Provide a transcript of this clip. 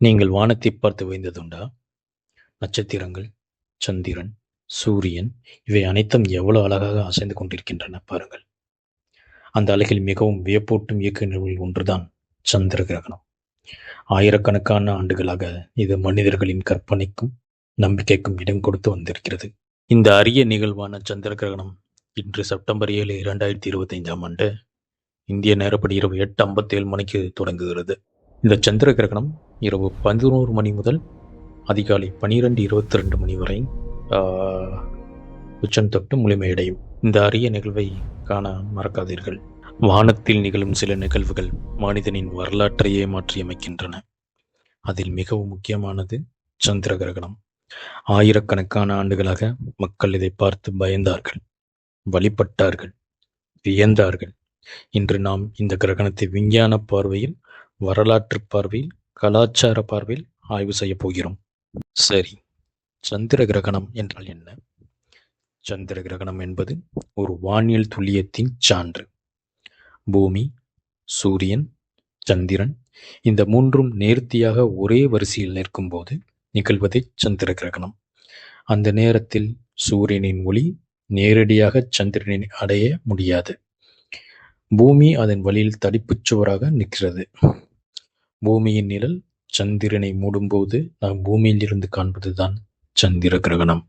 நீங்கள் வானத்தை பார்த்து வைந்ததுண்டா நட்சத்திரங்கள், சந்திரன், சூரியன் இவை அனைத்தும் எவ்வளவு அழகாக அசைந்து கொண்டிருக்கின்றன பாருங்கள். அந்த அழகில் மிகவும் வியப்பூட்டும் இயக்க ஒன்றுதான் சந்திர கிரகணம். ஆயிரக்கணக்கான ஆண்டுகளாக இது மனிதர்களின் கற்பனைக்கும் நம்பிக்கைக்கும் இடம் கொடுத்து வந்திருக்கிறது. இந்த அரிய நிகழ்வான சந்திர கிரகணம் இன்று செப்டம்பர் ஏழு, இரண்டாயிரத்தி இருபத்தி ஐந்தாம் ஆண்டு இந்திய நேரப்படி இரவு எட்டு ஐம்பத்தி ஏழு மணிக்கு தொடங்குகிறது. இந்த சந்திர கிரகணம் இரவு பதினோரு மணி முதல் அதிகாலை பனிரெண்டு இருபத்தி ரெண்டு மணி வரை உச்சம் தொட்டு முழுமையடையும். இந்த அரிய நிகழ்வை காண மறக்காதீர்கள். வானத்தில் நிகழும் சில நிகழ்வுகள் மனிதனின் வரலாற்றையே மாற்றியமைக்கின்றன. அதில் மிகவும் முக்கியமானது சந்திர கிரகணம். ஆயிரக்கணக்கான ஆண்டுகளாக மக்கள் இதை பார்த்து பயந்தார்கள், வழிபட்டார்கள், வியந்தார்கள். இன்று நாம் இந்த கிரகணத்தை விஞ்ஞான பார்வையில், வரலாற்று பார்வையில், கலாச்சார பார்வையில் ஆய்வு செய்யப் போகிறோம். சரி, சந்திர கிரகணம் என்றால் என்ன? சந்திர கிரகணம் என்பது ஒரு வானியல் துல்லியத்தின் சான்று. பூமி, சூரியன், சந்திரன் இந்த மூன்றும் நேர்த்தியாக ஒரே வரிசையில் நிற்கும்போது நிகழ்வதே சந்திர கிரகணம். அந்த நேரத்தில் சூரியனின் ஒளி நேரடியாக சந்திரனை அடைய முடியாது. பூமி அதன் வழியில் தடிப்புச் சுவராக நிற்கிறது. பூமியின் நிழல் சந்திரனை மூடும்போது நாம் பூமியிலிருந்து காண்பதுதான் சந்திர கிரகணம்.